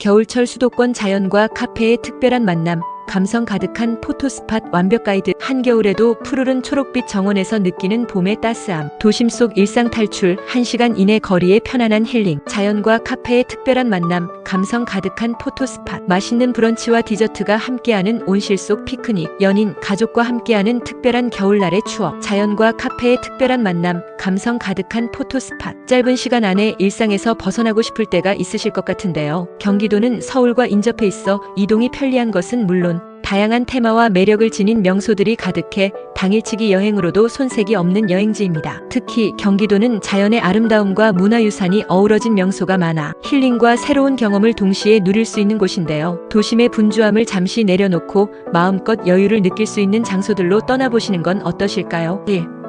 겨울철 수도권 자연과 카페의 특별한 만남, 감성 가득한 포토스팟 완벽 가이드. 한겨울에도 푸르른 초록빛 정원에서 느끼는 봄의 따스함. 도심 속 일상 탈출, 1시간 이내 거리의 편안한 힐링. 자연과 카페의 특별한 만남, 감성 가득한 포토스팟. 맛있는 브런치와 디저트가 함께하는 온실 속 피크닉. 연인, 가족과 함께하는 특별한 겨울날의 추억. 자연과 카페의 특별한 만남, 감성 가득한 포토스팟. 짧은 시간 안에 일상에서 벗어나고 싶을 때가 있으실 것 같은데요. 경기도는 서울과 인접해 있어 이동이 편리한 것은 물론 다양한 테마와 매력을 지닌 명소들이 가득해 당일치기 여행으로도 손색이 없는 여행지입니다. 특히 경기도는 자연의 아름다움과 문화유산이 어우러진 명소가 많아 힐링과 새로운 경험을 동시에 누릴 수 있는 곳인데요. 도심의 분주함을 잠시 내려놓고 마음껏 여유를 느낄 수 있는 장소들로 떠나보시는 건 어떠실까요? 1.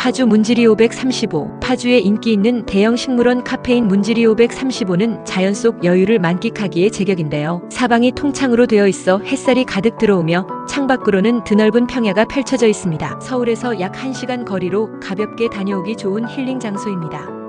파주 문지리 535. 파주에 인기 있는 대형 식물원 카페인 문지리 535는 자연 속 여유를 만끽하기에 제격인데요. 사방이 통창으로 되어 있어 햇살이 가득 들어오며 창밖으로는 드넓은 평야가 펼쳐져 있습니다. 서울에서 약 1시간 거리로 가볍게 다녀오기 좋은 힐링 장소입니다.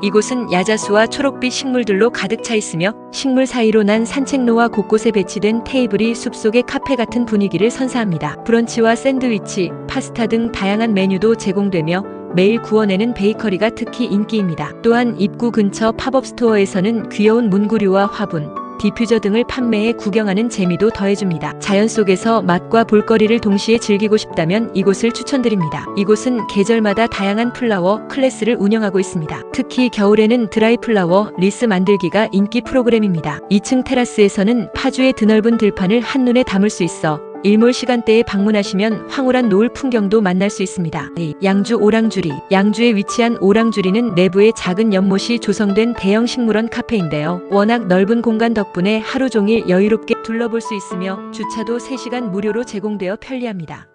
이곳은 야자수와 초록빛 식물들로 가득 차 있으며 식물 사이로 난 산책로와 곳곳에 배치된 테이블이 숲속의 카페 같은 분위기를 선사합니다. 브런치와 샌드위치, 파스타 등 다양한 메뉴도 제공되며 매일 구워내는 베이커리가 특히 인기입니다. 또한 입구 근처 팝업 스토어에서는 귀여운 문구류와 화분, 디퓨저 등을 판매해 구경하는 재미도 더해줍니다. 자연 속에서 맛과 볼거리를 동시에 즐기고 싶다면 이곳을 추천드립니다. 이곳은 계절마다 다양한 플라워 클래스를 운영하고 있습니다. 특히 겨울에는 드라이 플라워 리스 만들기가 인기 프로그램입니다. 2층 테라스에서는 파주의 드넓은 들판을 한눈에 담을 수 있어 일몰 시간대에 방문하시면 황홀한 노을 풍경도 만날 수 있습니다. 양주 오랑주리. 양주에 위치한 오랑주리는 내부에 작은 연못이 조성된 대형 식물원 카페인데요. 워낙 넓은 공간 덕분에 하루 종일 여유롭게 둘러볼 수 있으며 주차도 3시간 무료로 제공되어 편리합니다.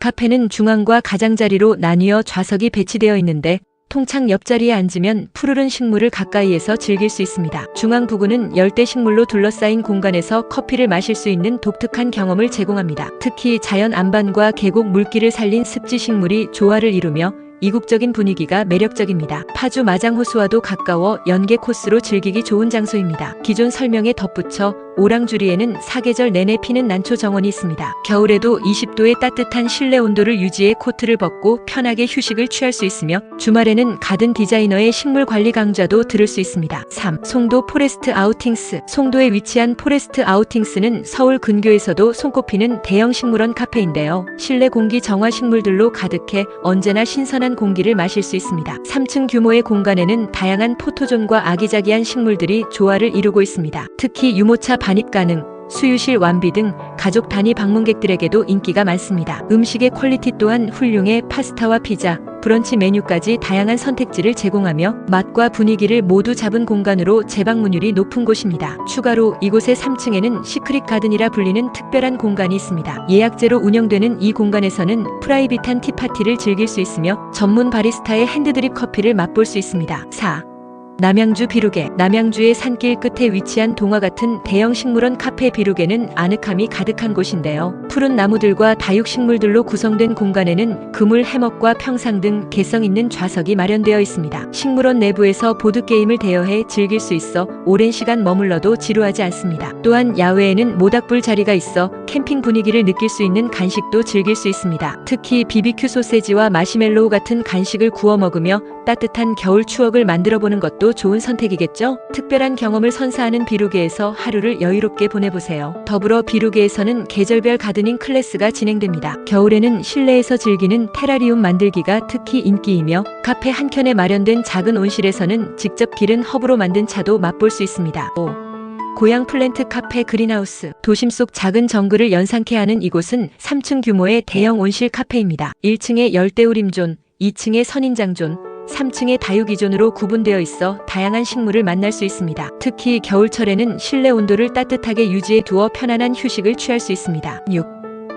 카페는 중앙과 가장자리로 나뉘어 좌석이 배치되어 있는데 통창 옆자리에 앉으면 푸르른 식물을 가까이에서 즐길 수 있습니다. 중앙 부근은 열대 식물로 둘러싸인 공간에서 커피를 마실 수 있는 독특한 경험을 제공합니다. 특히 자연 안반과 계곡 물길을 살린 습지 식물이 조화를 이루며 이국적인 분위기가 매력적입니다. 파주 마장호수와도 가까워 연계 코스로 즐기기 좋은 장소입니다. 기존 설명에 덧붙여 오랑주리에는 사계절 내내 피는 난초 정원이 있습니다. 겨울에도 20도의 따뜻한 실내 온도를 유지해 코트를 벗고 편하게 휴식을 취할 수 있으며 주말에는 가든 디자이너의 식물 관리 강좌도 들을 수 있습니다. 3. 송도 포레스트 아우팅스 송도에 위치한 포레스트 아우팅스는 서울 근교에서도 손꼽히는 대형 식물원 카페인데요. 실내 공기 정화 식물들로 가득해 언제나 신선한 공기를 마실 수 있습니다. 3층 규모의 공간에는 다양한 포토존과 아기자기한 식물들이 조화를 이루고 있습니다. 특히 유모차 반입 가능, 수유실 완비 등 가족 단위 방문객들에게도 인기가 많습니다. 음식의 퀄리티 또한 훌륭해 파스타와 피자, 브런치 메뉴까지 다양한 선택지를 제공하며 맛과 분위기를 모두 잡은 공간으로 재방문율이 높은 곳입니다. 추가로 이곳의 3층에는 시크릿 가든이라 불리는 특별한 공간이 있습니다. 예약제로 운영되는 이 공간에서는 프라이빗한 티파티를 즐길 수 있으며 전문 바리스타의 핸드드립 커피를 맛볼 수 있습니다. 4. 남양주 비루개 남양주의 산길 끝에 위치한 동화 같은 대형 식물원 카페 비루개는 아늑함이 가득한 곳인데요. 푸른 나무들과 다육식물들로 구성된 공간에는 그물 해먹과 평상 등 개성 있는 좌석이 마련되어 있습니다. 식물원 내부에서 보드게임을 대여해 즐길 수 있어 오랜 시간 머물러도 지루하지 않습니다. 또한 야외에는 모닥불 자리가 있어 캠핑 분위기를 느낄 수 있는 간식도 즐길 수 있습니다. 특히 비비큐 소세지와 마시멜로우 같은 간식을 구워 먹으며 따뜻한 겨울 추억을 만들어 보는 것도 좋은 선택이겠죠? 특별한 경험을 선사하는 비루개에서 하루를 여유롭게 보내보세요. 더불어 비루개에서는 계절별 가드닝 클래스가 진행됩니다. 겨울에는 실내에서 즐기는 테라리움 만들기가 특히 인기이며 카페 한켠에 마련된 작은 온실에서는 직접 기른 허브로 만든 차도 맛볼 수 있습니다. 5. 고양 플랜트 카페 그린하우스. 도심 속 작은 정글을 연상케 하는 이곳은 3층 규모의 대형 온실 카페입니다. 1층에 열대우림존, 2층에 선인장존, 3층의 다육이존으로 구분되어 있어 다양한 식물을 만날 수 있습니다. 특히 겨울철에는 실내 온도를 따뜻하게 유지해 두어 편안한 휴식을 취할 수 있습니다. 6.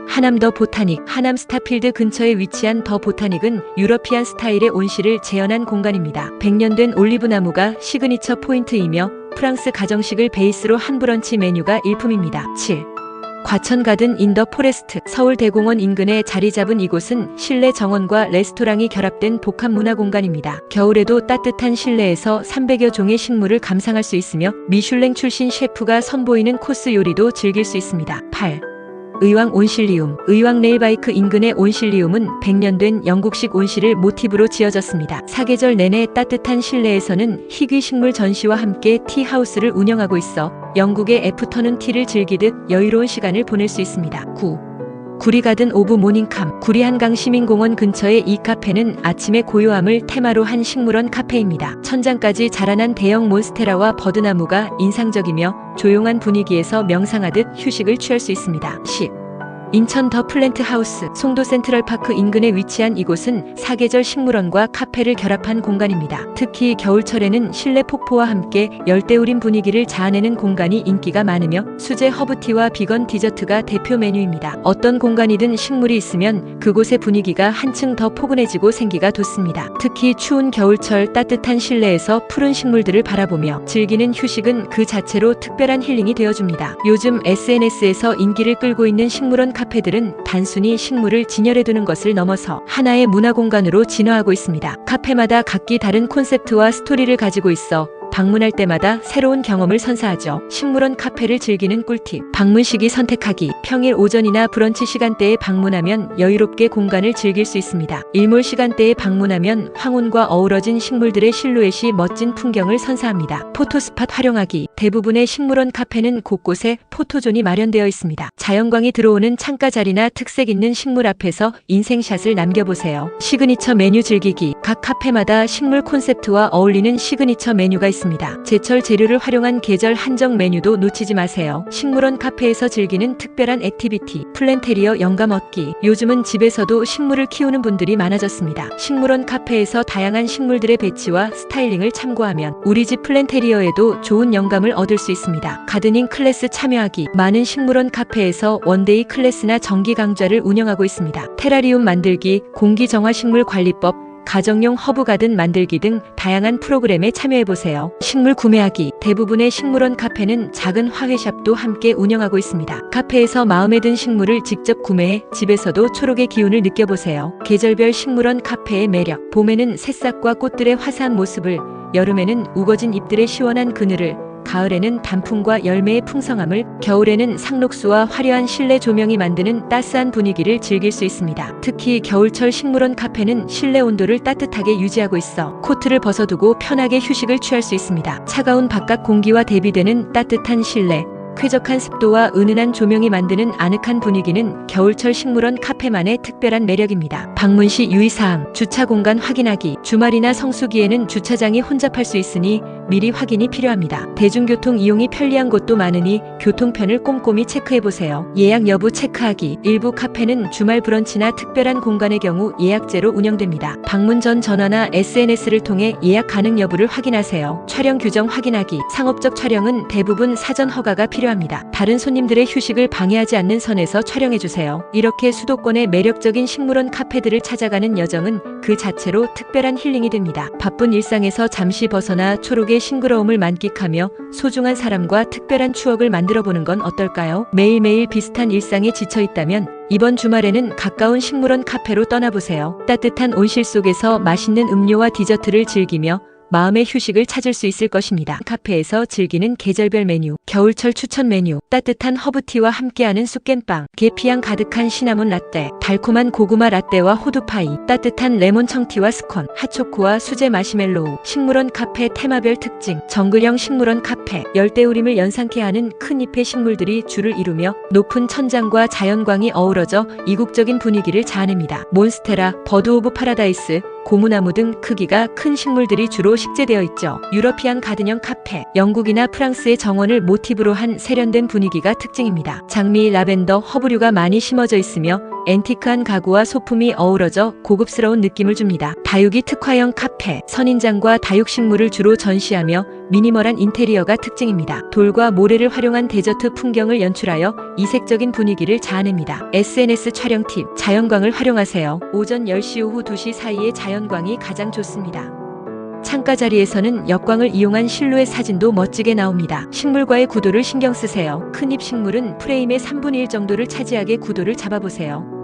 하남 더 보타닉 하남 스타필드 근처에 위치한 더 보타닉은 유러피안 스타일의 온실을 재현한 공간입니다. 100년 된 올리브 나무가 시그니처 포인트이며 프랑스 가정식을 베이스로 한 브런치 메뉴가 일품입니다. 7. 과천 가든 인더 포레스트 서울대공원 인근에 자리 잡은 이곳은 실내 정원과 레스토랑이 결합된 복합 문화 공간입니다. 겨울에도 따뜻한 실내에서 300여 종의 식물을 감상할 수 있으며 미슐랭 출신 셰프가 선보이는 코스 요리도 즐길 수 있습니다. 8. 의왕 온실리움 의왕 레일바이크 인근의 온실리움은 100년 된 영국식 온실을 모티브로 지어졌습니다. 사계절 내내 따뜻한 실내에서는 희귀 식물 전시와 함께 티하우스를 운영하고 있어 영국의 애프터눈 티를 즐기듯 여유로운 시간을 보낼 수 있습니다. 9. 구리가든 오브 모닝캄 구리 한강 시민공원 근처의 이 카페는 아침의 고요함을 테마로 한 식물원 카페입니다. 천장까지 자라난 대형 몬스테라와 버드나무가 인상적이며 조용한 분위기에서 명상하듯 휴식을 취할 수 있습니다. 10. 인천 더 플랜트 하우스 송도 센트럴파크 인근에 위치한 이곳은 사계절 식물원과 카페를 결합한 공간입니다. 특히 겨울철에는 실내 폭포와 함께 열대우림 분위기를 자아내는 공간이 인기가 많으며 수제 허브티와 비건 디저트가 대표 메뉴입니다. 어떤 공간이든 식물이 있으면 그곳의 분위기가 한층 더 포근해지고 생기가 돋습니다. 특히 추운 겨울철 따뜻한 실내에서 푸른 식물들을 바라보며 즐기는 휴식은 그 자체로 특별한 힐링이 되어줍니다. 요즘 SNS에서 인기를 끌고 있는 식물원 카페들은 단순히 식물을 진열해두는 것을 넘어서 하나의 문화 공간으로 진화하고 있습니다. 카페마다 각기 다른 콘셉트와 스토리를 가지고 있어 방문할 때마다 새로운 경험을 선사하죠. 식물원 카페를 즐기는 꿀팁. 방문 시기 선택하기. 평일 오전이나 브런치 시간대에 방문하면 여유롭게 공간을 즐길 수 있습니다. 일몰 시간대에 방문하면 황혼과 어우러진 식물들의 실루엣이 멋진 풍경을 선사합니다. 포토스팟 활용하기. 대부분의 식물원 카페는 곳곳에 포토존이 마련되어 있습니다. 자연광이 들어오는 창가 자리나 특색 있는 식물 앞에서 인생샷을 남겨보세요. 시그니처 메뉴 즐기기. 각 카페마다 식물 콘셉트와 어울리는 시그니처 메뉴가 있습니다. 제철 재료를 활용한 계절 한정 메뉴도 놓치지 마세요. 식물원 카페에서 즐기는 특별한 액티비티, 플랜테리어 영감 얻기. 요즘은 집에서도 식물을 키우는 분들이 많아졌습니다. 식물원 카페에서 다양한 식물들의 배치와 스타일링을 참고하면 우리 집 플랜테리어에도 좋은 영감을 얻을 수 있습니다. 가드닝 클래스 참여하기. 많은 식물원 카페에서 원데이 클래스나 정기 강좌를 운영하고 있습니다. 테라리움 만들기, 공기 정화 식물 관리법, 가정용 허브 가든 만들기 등 다양한 프로그램에 참여해보세요. 식물 구매하기. 대부분의 식물원 카페는 작은 화훼샵도 함께 운영하고 있습니다. 카페에서 마음에 든 식물을 직접 구매해 집에서도 초록의 기운을 느껴보세요. 계절별 식물원 카페의 매력. 봄에는 새싹과 꽃들의 화사한 모습을, 여름에는 우거진 잎들의 시원한 그늘을, 가을에는 단풍과 열매의 풍성함을, 겨울에는 상록수와 화려한 실내 조명이 만드는 따스한 분위기를 즐길 수 있습니다. 특히 겨울철 식물원 카페는 실내 온도를 따뜻하게 유지하고 있어 코트를 벗어두고 편하게 휴식을 취할 수 있습니다. 차가운 바깥 공기와 대비되는 따뜻한 실내, 쾌적한 습도와 은은한 조명이 만드는 아늑한 분위기는 겨울철 식물원 카페만의 특별한 매력입니다. 방문 시 유의사항, 주차 공간 확인하기. 주말이나 성수기에는 주차장이 혼잡할 수 있으니 미리 확인이 필요합니다. 대중교통 이용이 편리한 곳도 많으니 교통편을 꼼꼼히 체크해보세요. 예약 여부 체크하기. 일부 카페는 주말 브런치나 특별한 공간의 경우 예약제로 운영됩니다. 방문 전 전화나 SNS를 통해 예약 가능 여부를 확인하세요. 촬영 규정 확인하기. 상업적 촬영은 대부분 사전 허가가 필요합니다. 다른 손님들의 휴식을 방해하지 않는 선에서 촬영해주세요. 이렇게 수도권의 매력적인 식물원 카페들을 찾아가는 여정은 그 자체로 특별한 힐링이 됩니다. 바쁜 일상에서 잠시 벗어나 초록의 싱그러움을 만끽하며 소중한 사람과 특별한 추억을 만들어 보는 건 어떨까요? 매일매일 비슷한 일상에 지쳐 있다면 이번 주말에는 가까운 식물원 카페로 떠나보세요. 따뜻한 온실 속에서 맛있는 음료와 디저트를 즐기며 마음의 휴식을 찾을 수 있을 것입니다. 카페에서 즐기는 계절별 메뉴, 겨울철 추천 메뉴, 따뜻한 허브티와 함께하는 쑥깸빵, 계피향 가득한 시나몬 라떼, 달콤한 고구마 라떼와 호두파이, 따뜻한 레몬 청티와 스콘, 핫초코와 수제 마시멜로우, 식물원 카페 테마별 특징, 정글형 식물원 카페, 열대우림을 연상케 하는 큰 잎의 식물들이 줄을 이루며 높은 천장과 자연광이 어우러져 이국적인 분위기를 자아냅니다. 몬스테라, 버드 오브 파라다이스, 고무나무 등 크기가 큰 식물들이 주로 식재되어 있죠. 유러피안 가든형 카페, 영국이나 프랑스의 정원을 모티브로 한 세련된 분위기가 특징입니다. 장미, 라벤더, 허브류가 많이 심어져 있으며 앤티크한 가구와 소품이 어우러져 고급스러운 느낌을 줍니다. 다육이 특화형 카페, 선인장과 다육식물을 주로 전시하며 미니멀한 인테리어가 특징입니다. 돌과 모래를 활용한 데저트 풍경을 연출하여 이색적인 분위기를 자아냅니다. SNS 촬영 팁, 자연광을 활용하세요. 오전 10시 오후 2시 사이에 자연광이 가장 좋습니다. 창가 자리에서는 역광을 이용한 실루엣 사진도 멋지게 나옵니다. 식물과의 구도를 신경 쓰세요. 큰잎 식물은 프레임의 3분의 1 정도를 차지하게 구도를 잡아보세요.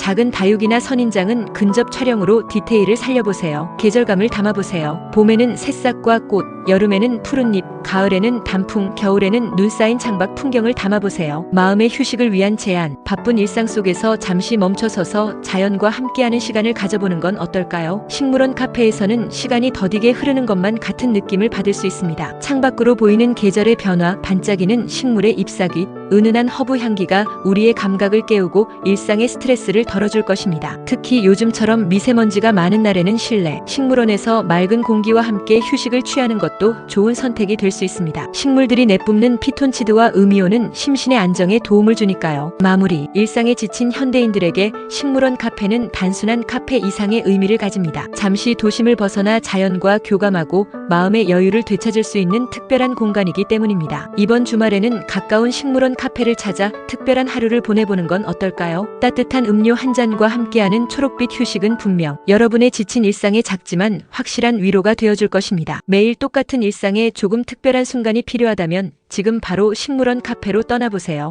작은 다육이나 선인장은 근접 촬영으로 디테일을 살려보세요. 계절감을 담아보세요. 봄에는 새싹과 꽃, 여름에는 푸른 잎, 가을에는 단풍, 겨울에는 눈 쌓인 창밖 풍경을 담아보세요. 마음의 휴식을 위한 제안, 바쁜 일상 속에서 잠시 멈춰서서 자연과 함께하는 시간을 가져보는 건 어떨까요? 식물원 카페에서는 시간이 더디게 흐르는 것만 같은 느낌을 받을 수 있습니다. 창밖으로 보이는 계절의 변화, 반짝이는 식물의 잎사귀, 은은한 허브 향기가 우리의 감각을 깨우고 일상의 스트레스를 덜어줄 것입니다. 특히 요즘처럼 미세먼지가 많은 날에는 실내, 식물원에서 맑은 공기와 함께 휴식을 취하는 것도 좋은 선택이 될 수 있습니다. 식물들이 내뿜는 피톤치드와 음이온은 심신의 안정에 도움을 주니까요. 마무리, 일상에 지친 현대인들에게 식물원 카페는 단순한 카페 이상의 의미를 가집니다. 잠시 도심을 벗어나 자연과 교감하고 마음의 여유를 되찾을 수 있는 특별한 공간이기 때문입니다. 이번 주말에는 가까운 식물원 카페를 찾아 특별한 하루를 보내보는 건 어떨까요? 따뜻한 음료 한 잔과 함께하는 초록빛 휴식은 분명 여러분의 지친 일상에 작지만 확실한 위로가 되어줄 것입니다. 매일 똑같은 일상에 조금 특별한 순간이 필요하다면 지금 바로 식물원 카페로 떠나보세요.